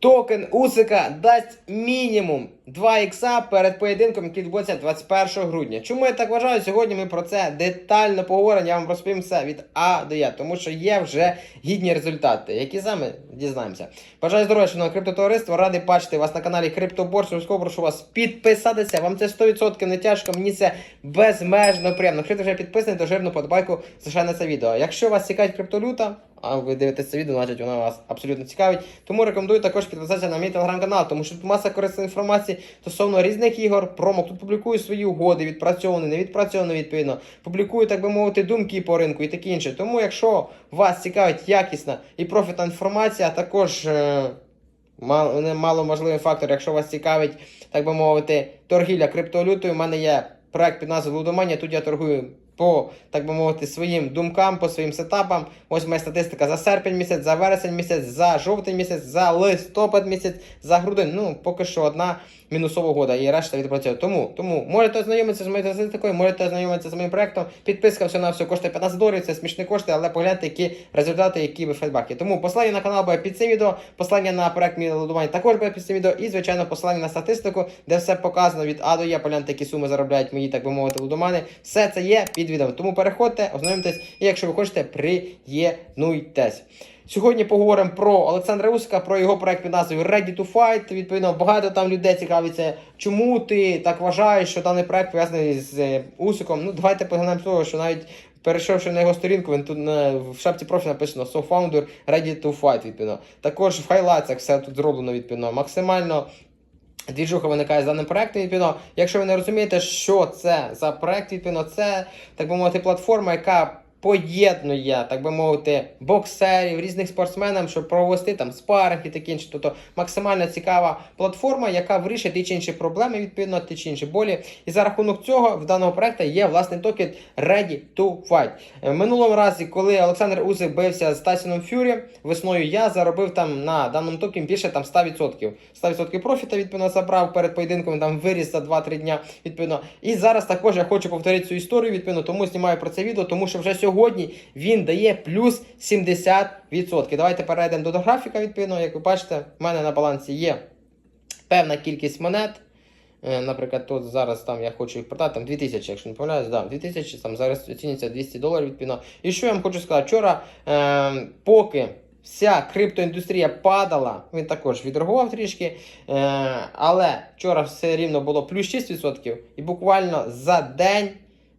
Токен Усика дасть мінімум 2 ікса перед поєдинком, який відбудеться 21 грудня. Чому я так вважаю? Сьогодні ми про це детально поговоримо. Я вам розповім все від А до Я, тому що є вже гідні результати, які саме дізнаємося. Бажаю здоров'я, шановне криптотовариство. Радий бачити вас на каналі Криптоборс. Обов'язково прошу вас підписатися. Вам це 100% не тяжко. Мені це безмежно приємно. Якщо ти вже підписаний, то жирну подбайку залишай на це відео. Якщо вас цікавить криптолюта, а ви дивитесь це відео, значить вона вас абсолютно цікавить. Тому рекомендую також підписатися на мій телеграм-канал, тому що тут маса корисної інформації стосовно різних ігор, промок. Тут публікую свої угоди, відпрацьовані, не відпрацьовані відповідно. Публікую, так би мовити, думки по ринку і таке інше. Тому, якщо вас цікавить якісна і профітна інформація, а також. Е- мало можливий фактор, якщо вас цікавить, так би мовити, торгівля криптовалютою. У мене є проект під назвою Лудоманія. Тут я торгую по, так би мовити, своїм думкам, по своїм сетапам. Ось моя статистика за серпень місяць, за вересень місяць, за жовтень місяць, за листопад місяць, за грудень. Ну, поки що одна мінусова года і решта відпрацьовує. Тому, тому можете ознайомитися з моєю статистикою, можете ознайомитися з моїм проектом. Підписка все на все коштує 15 доларів, це смішні кошти, але погляньте, які результати, які ви фідбаки. Тому посилання на канал буде під цим відео, посилання на проект мій лодування також буде під цим відео, і звичайно посилання на статистику, де все показано від А до Я. Погляньте, які суми заробляють мої, так би мовити, лудомани. Все це є під відео. Тому переходьте, ознайомтесь, і якщо ви хочете, приєднуйтесь. Сьогодні поговоримо про Олександра Усика, про його проект під назвою Ready to Fight. Відповідно, багато там людей цікавиться, чому ти так вважаєш, що даний проект пов'язаний з е, Усиком. Ну, давайте поглянемо з того, що навіть перейшовши на його сторінку, він тут на, в шапці профіля написано So Founder Ready to Fight, відповідно. Також в хайлайтсах все тут зроблено відповідно максимально. Двіжуха виникає з даним проектом, відповідно. Якщо ви не розумієте, що це за проект, відповідно, це, так би мовити, платформа, яка поєднує, так би мовити, боксерів, різних спортсменів, щоб провести там спаринг і таке інше. Тобто максимально цікава платформа, яка вирішить ті чи інші проблеми, відповідно, ті чи інші болі. І за рахунок цього в даного проекту є власний токен Ready to Fight. Е, минулому разі, коли Олександр Усик бився з Тайсоном Фюрі, весною я заробив там на даному токені більше там 100%. 100% профіта, відповідно, забрав перед поєдинком, там виріс за 2-3 дня, відповідно. І зараз також я хочу повторити цю історію, відповідно, тому знімаю про це відео, тому що вже сьогодні він дає плюс 70%. Давайте перейдемо до графіка, відповідно, як ви бачите, в мене на балансі є певна кількість монет. Е, Наприклад, тут зараз там я хочу їх продати, там 2000, якщо не помиляюсь, да, 2000, там зараз оцінюється 200 доларів відповідно. І що я вам хочу сказати? Вчора, е, поки вся криптоіндустрія падала, він також відреагував трішки, е, але вчора все рівно було плюс 6%, і буквально за день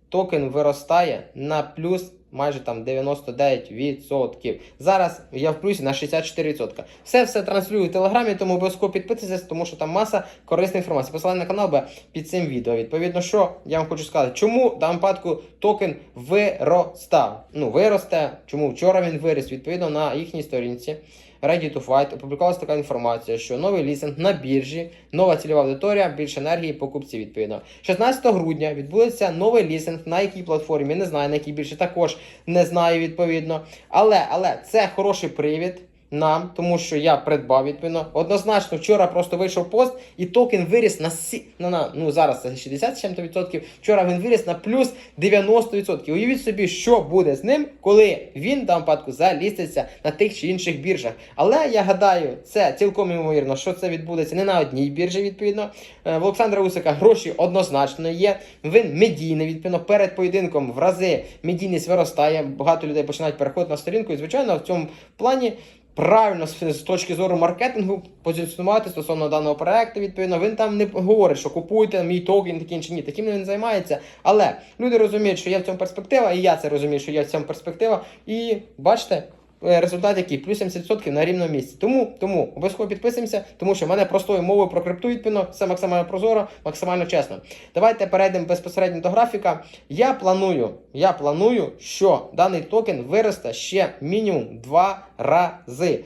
токен виростає на плюс майже там 99%. Зараз я в плюсі на 64%. Все все транслюю в телеграмі, тому обов'язково підписуйтесь, тому що там маса корисної інформації. Посилання на канал буде під цим відео. Відповідно, що я вам хочу сказати, чому в даному випадку токен виростав. Ну, виросте, чому вчора він виріс, відповідно на їхній сторінці. Ready to опублікувалася така інформація, що новий лізинг на біржі, нова цільова аудиторія, більше енергії, покупці відповідно. 16 грудня відбудеться новий лізинг, на якій платформі, не знаю, на якій більше також не знаю відповідно. Але, але це хороший привід. Нам, тому що я придбав відповідно. Однозначно, вчора просто вийшов пост, і токен виріс на сі... на, на ну зараз це 60 з чим-то відсотків. Вчора він виріс на плюс 90%. Уявіть собі, що буде з ним, коли він в даному випадку заліститься на тих чи інших біржах. Але я гадаю, це цілком ймовірно, що це відбудеться не на одній біржі. Відповідно, Е, в Олександра Усика гроші однозначно є. Він медійний, відповідно, перед поєдинком в рази медійність виростає. Багато людей починають переходити на сторінку. І звичайно, в цьому плані. Правильно з, точки зору маркетингу позиціонувати стосовно даного проекту, відповідно, він там не говорить, що купуйте мій токен, такі чи ні. Таким він займається. Але люди розуміють, що є в цьому перспектива, і я це розумію, що є в цьому перспектива. І бачите, результат який плюс 70% на рівному місці. Тому тому обов'язково підписуємося, тому що в мене простою мовою про крипту відповідно, все максимально прозоро, максимально чесно. Давайте перейдемо безпосередньо до графіка. Я планую, я планую, що даний токен виросте ще мінімум 2 рази.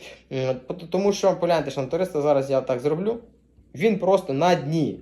Тому що погляньте, що на туриста зараз я так зроблю. Він просто на дні.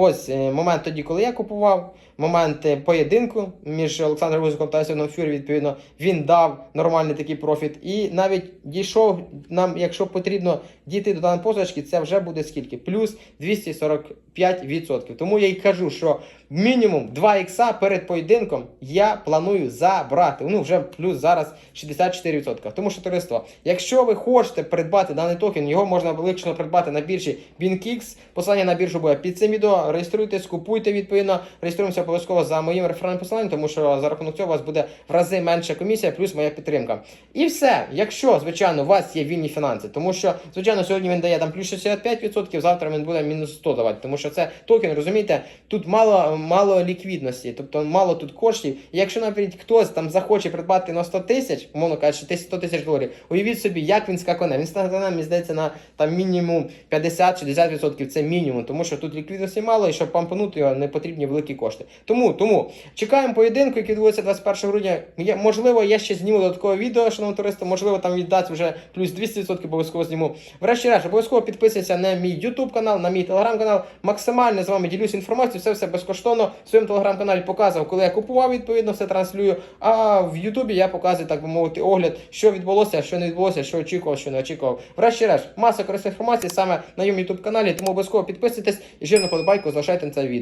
Ось е, момент тоді, коли я купував, момент е, поєдинку між Олександром Вузиком та Сіном Фюрі, відповідно, він дав нормальний такий профіт. І навіть дійшов нам, якщо потрібно дійти до даної позначки, це вже буде скільки? Плюс 245%. Тому я й кажу, що мінімум 2 ікса перед поєдинком я планую забрати. Ну, вже плюс зараз 64%. Тому що товариство, якщо ви хочете придбати даний токен, його можна виключно придбати на біржі BinkX. Посилання на біржу буде під цим відео. Реєструйтесь, купуйте відповідно. Реєструємося обов'язково за моїм реферальним посиланням, тому що за рахунок цього у вас буде в рази менша комісія, плюс моя підтримка. І все, якщо, звичайно, у вас є вільні фінанси, тому що, звичайно, сьогодні він дає там плюс 65%, завтра він буде мінус 100 давати, тому що це токен, розумієте, тут мало, мало ліквідності, тобто мало тут коштів. І якщо навіть хтось там захоче придбати на 100 тисяч, умовно кажучи, 100 тисяч доларів, уявіть собі, як він скакане. Він скакане, мені здається, на там мінімум 50-60%, це мінімум, тому що тут ліквідності мало, і щоб пампанути його, не потрібні великі кошти. Тому, тому чекаємо поєдинку, який відбудеться 21 грудня. Я, можливо, я ще зніму додаткове відео, шановні туристи, можливо, там віддасть вже плюс 200% обов'язково зніму. Врешті-решт, обов'язково підписуйся на мій YouTube канал, на мій телеграм-канал. Максимально з вами ділюсь інформацією, все все безкоштовно. В своєму телеграм-каналі показував, коли я купував, відповідно, все транслюю. А в Ютубі я показую, так би мовити, огляд, що відбулося, що не відбулося, що очікував, що не очікував. Врешті-решт, маса корисної інформації саме на моєму YouTube каналі, тому обов'язково підписуйтесь і жирну подобайку залишайте на це відео.